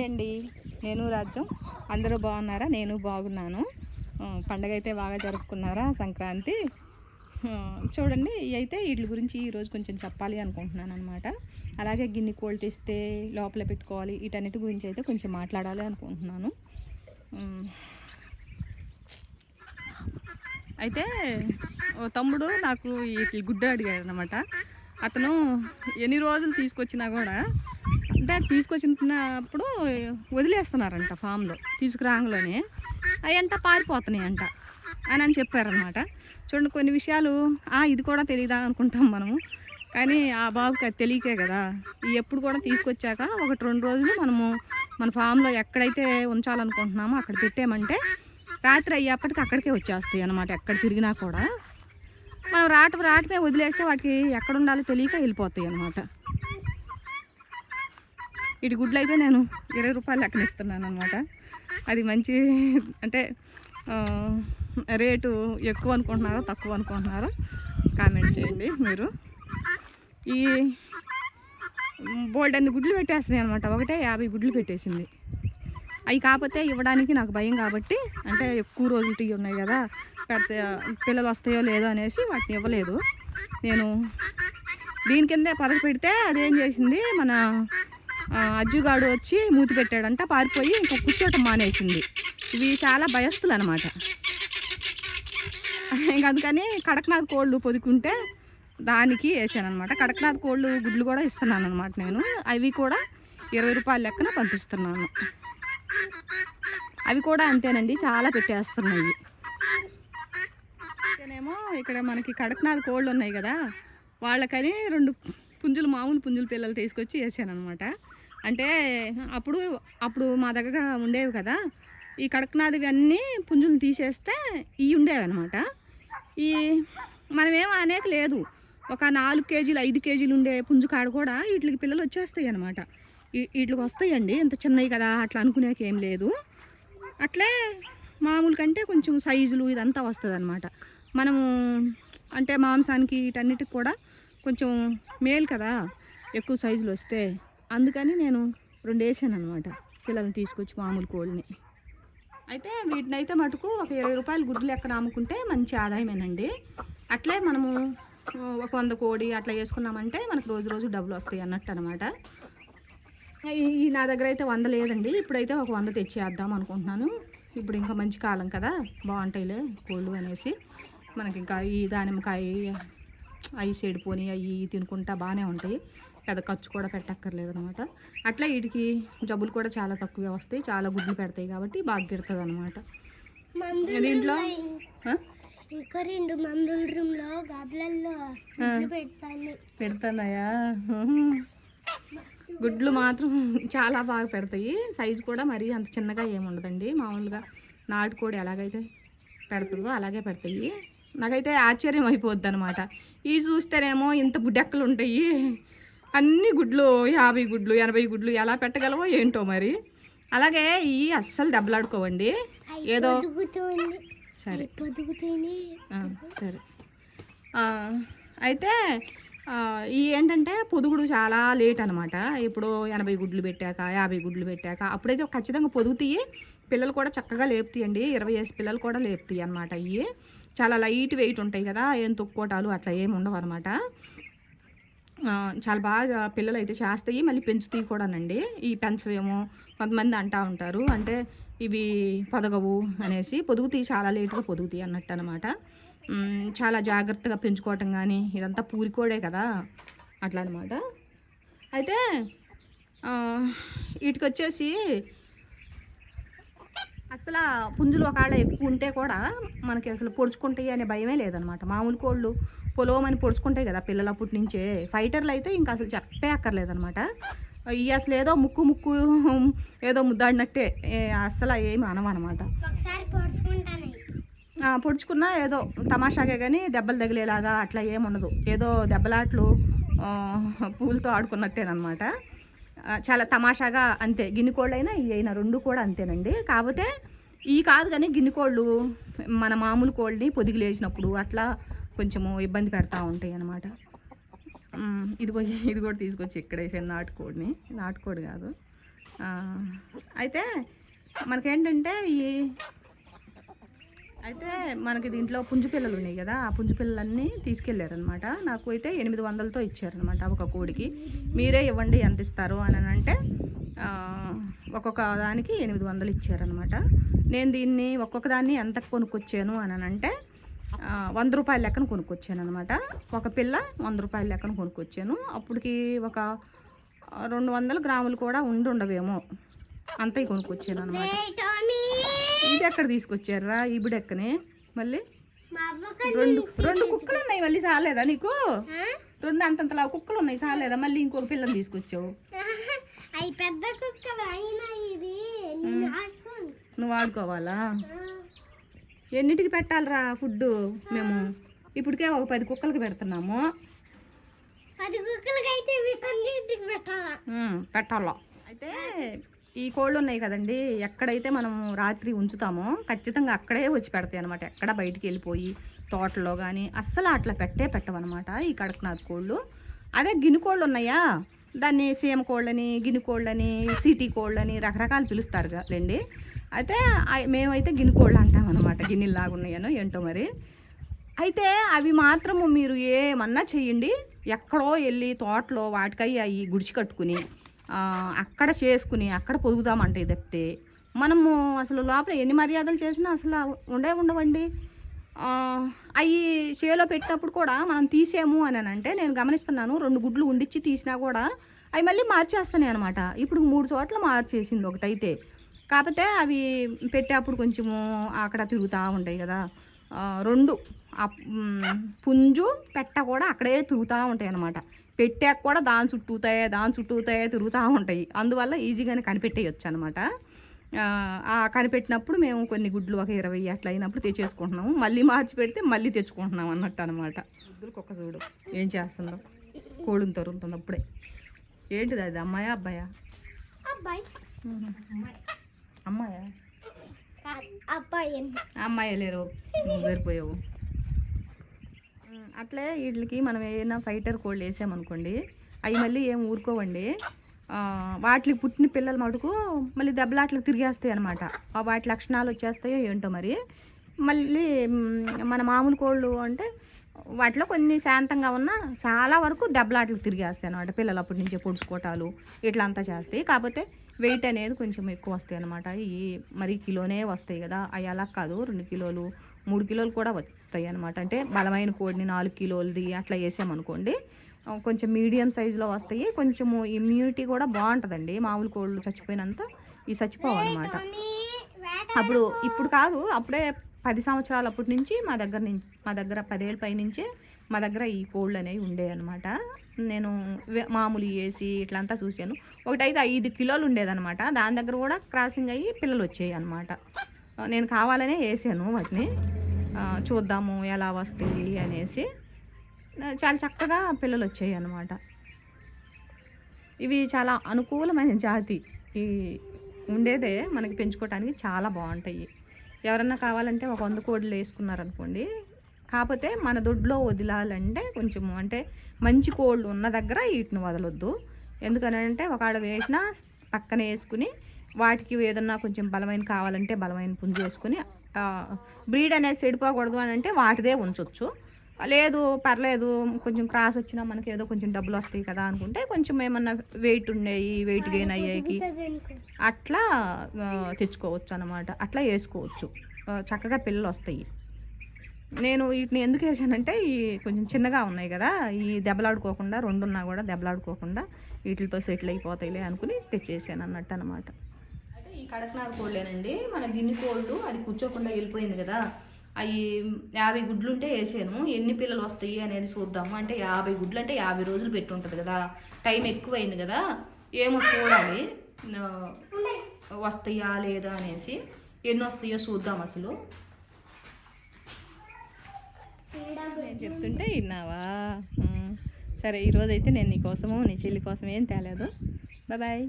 Hi అండి. నేను రాజ్యం అందరూ బాగున్నారా? నేను బాగున్నాను. పండగ అయితే బాగా జరుపుకున్నారా సంక్రాంతి? చూడండి అయితే వీటి గురించి ఈరోజు కొంచెం చెప్పాలి అనుకుంటున్నాను అనమాట అలాగే గిన్నె కోళ్ళు తెస్తే లోపల పెట్టుకోవాలి వీటన్నిటి గురించి అయితే కొంచెం మాట్లాడాలి అనుకుంటున్నాను. అయితే ఓ తమ్ముడు నాకు వీటి గుడ్డ అడిగాడు అనమాట అతను ఎన్ని రోజులు తీసుకొచ్చినా కూడా అంటే తీసుకొచ్చినప్పుడు వదిలేస్తున్నారంట ఫామ్లో తీసుకురాంగలోనే. అవి అంట పారిపోతున్నాయి అంట అని అని చెప్పారనమాట చూడండి కొన్ని విషయాలు "ఆ, ఇది కూడా తెలియదా అనుకుంటాం మనము. కానీ ఆ బాబుకి అది తెలియకే కదా. ఎప్పుడు కూడా తీసుకొచ్చాక ఒకటి రెండు రోజులు మనము మన ఫామ్లో ఎక్కడైతే ఉంచాలనుకుంటున్నామో అక్కడ పెట్టామంటే రాత్రి అయ్యేప్పటికి అక్కడికే వచ్చేస్తాయి అనమాట ఎక్కడ తిరిగినా కూడా. మనం రాట రాటమే వదిలేస్తే వాటికి ఎక్కడ ఉండాలో తెలియక వెళ్ళిపోతాయి అనమాట ఇటు గుడ్లు అయితే నేను ఇరవై రూపాయలు లెక్కన ఇస్తున్నాను అనమాట అది మంచి అంటే రేటు ఎక్కువ అనుకుంటున్నారో తక్కువ అనుకుంటున్నారో? కామెంట్ చేయండి మీరు. ఈ బోల్డ్ అన్ని గుడ్లు పెట్టేస్తున్నాయి అనమాట ఒకటే యాభై గుడ్లు పెట్టేసింది. అవి కాకపోతే ఇవ్వడానికి నాకు భయం కాబట్టి అంటే ఎక్కువ రోజులు టీ ఉన్నాయి కదా పెడితే పిల్లలు వస్తాయో లేదో అనేసి వాటిని ఇవ్వలేదు. నేను దీని కిందే పదక పెడితే అదేం చేసింది? మన అజ్జుగాడు వచ్చి మూతి పెట్టాడంట పారిపోయి ఇంకా కూర్చోటం మానేసింది. ఇవి చాలా భయస్తులు అనమాట ఇంక అందుకని కడక్నాథ్ కోళ్ళు పొదుకుంటే దానికి వేసాను అనమాట కడక్నాథ్ కోళ్ళు గుడ్లు కూడా ఇస్తున్నాను అనమాట నేను. అవి కూడా ఇరవై రూపాయల లెక్కన పంపిస్తున్నాను. అవి కూడా అంతేనండి చాలా పెట్టేస్తున్నాయి. అయితేనేమో ఇక్కడ మనకి కడక్నాథ్ కోళ్ళు ఉన్నాయి కదా వాళ్ళకని రెండు పుంజులు మామూలు పుంజుల పిల్లలు తీసుకొచ్చి వేసాను అనమాట అంటే అప్పుడు అప్పుడు మా దగ్గర ఉండేవి కదా. ఈ కడక్నాథ్ అన్నీ పుంజులు తీసేస్తే ఇవి ఉండేవి అనమాట ఈ మనమేం అనేది లేదు. ఒక నాలుగు కేజీలు ఐదు కేజీలు ఉండే పుంజు కాడ కూడా వీటికి పిల్లలు వచ్చేస్తాయి అనమాట వీటికి వస్తాయండి. ఇంత చిన్నవి కదా అట్లా అనుకునేకి ఏం లేదు. అట్లే మామూలు కంటే కొంచెం సైజులు ఇదంతా వస్తుంది అనమాట మనము అంటే మాంసానికి వీటన్నిటికి కూడా కొంచెం మేలు కదా ఎక్కువ సైజులు వస్తే. అందుకని నేను రెండు వేసాను అనమాట పిల్లల్ని తీసుకొచ్చి మామూలు కోళ్ళని అయితే వీటిని అయితే మటుకు ఒక ఇరవై రూపాయలు గుడ్లు ఎక్కడ అమ్ముకుంటే మంచి ఆదాయమేనండి. అట్లే మనము ఒక వంద కోడి అట్లా వేసుకున్నామంటే మనకు రోజు రోజు డబ్బులు వస్తాయి అన్నట్టు అనమాట ఈ నా దగ్గర అయితే వంద లేదండి. ఇప్పుడైతే ఒక వంద తెచ్చేద్దాం అనుకుంటున్నాను. ఇప్పుడు ఇంకా మంచి కాలం కదా. బాగుంటాయిలే కోళ్ళు అనేసి. మనకి ఇంకా ఈ దానిమ్మకాయ అవి సెడిపోని అవి తినుకుంటా బాగానే ఉంటాయి. పెద్ద ఖర్చు కూడా పెట్టక్కర్లేదు అనమాట అట్లా వీటికి జబ్బులు కూడా చాలా తక్కువే వస్తాయి. చాలా గుడ్లు పెడతాయి కాబట్టి బాగా గిడుతుంది అనమాట దీంట్లో? ఇంకా రెండు మందుల రూమ్లో గబ్లల్లో పెడతానయా? గుడ్లు మాత్రం చాలా బాగా పెడతాయి. సైజు కూడా మరీ అంత చిన్నగా ఏముండదండి మామూలుగా నాటుకోడి ఎలాగైతే పెడుతుందో అలాగే పెడతాయి. నాకైతే ఆశ్చర్యం అయిపోద్ది అనమాట. ఈ చూస్తేనేమో ఇంత బుడ్డెక్కలు ఉంటాయి. అన్ని గుడ్లు యాభై గుడ్లు ఎనభై గుడ్లు ఎలా పెట్టగలవో ఏంటో మరి. అలాగే ఈ అస్సలు దెబ్బలాడుకోవండి. ఏదో సరే. సరే. అయితే ఈ ఏంటంటే పొదుగుడు చాలా లేట్ అనమాట ఇప్పుడు ఎనభై గుడ్లు పెట్టాక యాభై గుడ్లు పెట్టాక అప్పుడైతే ఖచ్చితంగా పొదుగుతాయి. పిల్లలు కూడా చక్కగా లేపుతాయండి. ఇరవై వేసి పిల్లలు కూడా లేపుతాయి అనమాట ఇవి చాలా లైట్ వెయిట్ ఉంటాయి కదా ఏం తొక్కోటాలు అట్లా ఏమి ఉండవు అనమాట చాలా బాగా పిల్లలు అయితే చేస్తాయి. మళ్ళీ పెంచుతాయి కూడానండి. ఈ పెంచవేమో కొంతమంది అంటూ ఉంటారు. అంటే ఇవి పొదగవు అనేసి. పొదుగుతాయి చాలా లేటుగా పొదుగుతాయి అన్నట్టు అనమాట చాలా జాగ్రత్తగా పెంచుకోవటం కానీ ఇదంతా పూరికోడే కదా అట్లా అనమాట అయితే వీటికొచ్చేసి వీటికి వచ్చేసి అసలు పుంజులు ఒకవేళ ఎక్కువ ఉంటే కూడా మనకి అసలు పొడుచుకుంటాయి అనే భయమే లేదనమాట. మామూలు కోళ్ళు పొలవమని పొడుచుకుంటాయి కదా పిల్లలు అప్పటి నుంచే. ఫైటర్లు అయితే ఇంకా అసలు చెప్పే అక్కర్లేదనమాట ఇవి అసలు ఏదో ముక్కు ముక్కు ఏదో ముద్దాడినట్టే. అస్సలు ఏమి అనమనమాట పొడుచుకున్నా ఏదో తమాషాగే కానీ దెబ్బలు తగిలేలాగా అట్లా ఏముండదు ఏదో దెబ్బలాట్లు పూలతో ఆడుకున్నట్టేనమాట చాలా తమాషాగా అంతే. గిన్నె కోళ్ళు అయినా ఇవి అయినా రెండు కూడా అంతేనండి. కాకపోతే ఈ కాదు కానీ గిన్నె కోళ్ళు మన మామూలు కోళ్ళని పొదిగి లేచినప్పుడు అట్లా కొంచెము ఇబ్బంది పెడతా ఉంటాయి అనమాట ఇది పోయి ఇది కూడా తీసుకొచ్చి ఇక్కడ వేసాను నాటుకోడిని. నాటుకోడి కాదు. అయితే మనకేంటంటే ఈ అయితే మనకి దీంట్లో పుంజు పిల్లలు ఉన్నాయి కదా ఆ పుంజు పిల్లలన్నీ తీసుకెళ్ళారనమాట నాకు అయితే ఎనిమిది వందలతో ఇచ్చారనమాట ఒక కోడికి. మీరే ఇవ్వండి ఎంత ఇస్తారు అని అంటే ఒక్కొక్క దానికి ఎనిమిది వందలు ఇచ్చారనమాట నేను దీన్ని ఒక్కొక్క దాన్ని ఎంత కొనుక్కొచ్చాను అని అంటే వంద రూపాయల లెక్కన కొనుక్కొచ్చాను అనమాట ఒక పిల్ల వంద రూపాయల లెక్కన కొనుక్కొచ్చాను. అప్పటికి ఒక రెండు వందల గ్రాములు కూడా ఉండి ఉండవేమో అంతే కొనుక్కొచ్చాను అనమాట ఇది ఎక్కడ తీసుకొచ్చారా ఇప్పుడు ఎక్కనే మళ్ళీ? రెండు రెండు కుక్కలు ఉన్నాయి మళ్ళీ సాలేదా నీకు? రెండు అంతంతలా కుక్కలు ఉన్నాయి సాలేదా? మళ్ళీ ఇంకొక పిల్లని తీసుకొచ్చావు. పెద్ద కుక్కలు అయినా ఇది. నువ్వు ఆడుకోవాలా? ఎన్నిటికి పెట్టాలిరా ఫుడ్ మేము? ఇప్పటికే ఒక పది కుక్కలకి పెడుతున్నాము. పెట్టాలా? అయితే ఈ కోళ్ళు ఉన్నాయి కదండి ఎక్కడైతే మనం రాత్రి ఉంచుతామో ఖచ్చితంగా అక్కడే వచ్చి పెడతాయి అనమాట ఎక్కడ బయటికి వెళ్ళిపోయి తోటలో కానీ అస్సలు అట్లా పెట్టే పెట్టవన్నమాట ఈ కడక్నాథ్ కోళ్ళు. అదే గిన్నె కోళ్ళు ఉన్నాయా? దాన్ని సీమ కోళ్ళని గిన్నె కోళ్ళని సిటీ కోళ్ళని రకరకాలు పిలుస్తారు కదండి అయితే మేమైతే గిన్నె కోళ్ళు అంటాం అనమాట గిన్నెలాగా ఉన్నాయనో ఏంటో మరి. అయితే అవి మాత్రము మీరు ఏమన్నా చెయ్యండి. ఎక్కడో వెళ్ళి తోటలో వాటికై అవి గుడిచి కట్టుకుని అక్కడ చేసుకుని అక్కడ పొదుగుతామంటే తప్పితే మనము అసలు లోపల ఎన్ని మర్యాదలు చేసినా అసలు ఉండే ఉండవండి. అవి చేలో పెట్టినప్పుడు కూడా మనం తీసేము అని అంటే నేను గమనిస్తున్నాను రెండు గుడ్లు ఉండిచ్చి తీసినా కూడా అవి మళ్ళీ మార్చేస్తున్నాయి అనమాట ఇప్పుడు మూడు చోట్ల మార్చేసింది ఒకటైతే. కాకపోతే అవి పెట్టేప్పుడు కొంచెము అక్కడ తిరుగుతూ ఉంటాయి కదా. ఆ, రెండు. పుంజు పెట్ట కూడా అక్కడే తిరుగుతూ ఉంటాయి అనమాట పెట్టాక కూడా దాని చుట్టూతాయే దాని చుట్టూతాయే తిరుగుతూ ఉంటాయి. అందువల్ల ఈజీగానే కనిపెట్టేయచ్చు అనమాట ఆ కనిపెట్టినప్పుడు మేము కొన్ని గుడ్లు ఒక ఇరవై అట్లా అయినప్పుడు తెచ్చేసుకుంటున్నాము. మళ్ళీ మార్చి పెడితే మళ్ళీ తెచ్చుకుంటున్నాం అన్నట్టు అనమాట గుడ్డులకు ఒక చూడు. ఏం చేస్తుందో కోడిని తరుగుతుంది అప్పుడే ఏంటిది అది? అమ్మాయా అబ్బాయా? అబ్బాయి. అమ్మాయా? అమ్మాయి లేరు. నువ్వు సరిపోయావు. అట్లే వీటికి మనం ఏదైనా ఫైటర్ కోళ్ళు వేసామనుకోండి అవి మళ్ళీ ఏం ఊరుకోవండి. వాటికి పుట్టిన పిల్లల మటుకు మళ్ళీ దెబ్బలాట్లకు తిరిగేస్తాయి అనమాట వాటి లక్షణాలు వచ్చేస్తాయో ఏంటో మరి. మళ్ళీ మన మామూలు కోళ్ళు అంటే వాటిలో కొన్ని శాంతంగా ఉన్న చాలా వరకు దెబ్బలాట్లు తిరిగేస్తాయి అనమాట పిల్లలు అప్పటి నుంచే పొడుచుకోటాలు ఇట్లా అంతా చేస్తాయి. కాకపోతే వెయిట్ అనేది కొంచెం ఎక్కువ వస్తాయి అనమాట ఈ మరి కిలోనే వస్తాయి కదా. అవి అలా కాదు. రెండు కిలోలు మూడు కిలోలు కూడా వస్తాయి అనమాట అంటే బలమైన కోడిని నాలుగు కిలోలది అట్లా వేసామనుకోండి కొంచెం మీడియం సైజులో వస్తాయి. కొంచెము ఇమ్యూనిటీ కూడా బాగుంటుందండి. మామూలు కోళ్ళు చచ్చిపోయినంత ఈ చచ్చిపోవన్నమాట అప్పుడు ఇప్పుడు కాదు. అప్పుడే పది సంవత్సరాలు అప్పటి నుంచి మా దగ్గర నుంచి మా దగ్గర పదేళ్ళ పై నుంచే మా దగ్గర ఈ కోళ్ళు అనేవి ఉండేవి అనమాట నేను మామూలు వేసి ఇట్లంతా చూశాను. ఒకటైతే ఐదు కిలోలు ఉండేదన్నమాట. దాని దగ్గర కూడా క్రాసింగ్ అయ్యి పిల్లలు వచ్చాయి అనమాట నేను కావాలనే వేసాను వాటిని. చూద్దాము ఎలా వస్తాయి అనేసి. చాలా చక్కగా పిల్లలు వచ్చాయి అనమాట ఇవి చాలా అనుకూలమైన జాతి. ఈ ఉండేదే మనకి పెంచుకోవటానికి చాలా బాగుంటాయి. ఎవరన్నా కావాలంటే ఒక వంద కోళ్ళు వేసుకున్నారనుకోండి. కాకపోతే మన దొడ్లో వదిలాలంటే కొంచెం అంటే మంచి కోళ్ళు ఉన్న దగ్గర వీటిని వదలొద్దు. ఎందుకనంటే ఒకవేళ వేసినా పక్కన వేసుకుని వాటికి ఏదన్నా కొంచెం బలమైన కావాలంటే బలమైన పుంజు వేసుకుని బ్రీడ్ అనేది చెడిపోకూడదు అని అంటే వాటిదే ఉంచవచ్చు లేదు పర్లేదు కొంచెం క్రాస్ వచ్చినా మనకి ఏదో కొంచెం డబ్బులు వస్తాయి కదా అనుకుంటే కొంచెం ఏమన్నా వెయిట్ ఉండేవి వెయిట్ గెయిన్ అయ్యేకి అట్లా తెచ్చుకోవచ్చు అనమాట అట్లా వేసుకోవచ్చు చక్కగా పిల్లలు వస్తాయి. నేను వీటిని ఎందుకు వేసానంటే ఈ కొంచెం చిన్నగా ఉన్నాయి కదా ఈ దెబ్బలాడుకోకుండా రెండున్నా కూడా దెబ్బలాడుకోకుండా వీటితో సెటిల్ అయిపోతాయిలే అనుకుని తెచ్చేసాను అన్నట్టు అనమాట ఈ కడక్నాథ్ కోళ్ళేనండి మన గిన్నె కోళ్ళు అది కూర్చోకుండా వెళ్ళిపోయింది కదా. అవి యాభై గుడ్లు ఉంటే వేసాను. ఎన్ని పిల్లలు వస్తాయి అనేది చూద్దాము. అంటే యాభై గుడ్లు అంటే యాభై రోజులు పెట్టి ఉంటుంది కదా. టైం ఎక్కువైంది కదా. ఏమో చూడాలి. ఆ, వస్తాయా లేదా అనేసి. ఎన్ని వస్తాయో చూద్దాం అసలు. నేను చెప్తుంటే విన్నావా. సరే ఈరోజు అయితే నేను నీ కోసము నీ చెల్లి కోసం ఏం తేలేదు. బాయ్.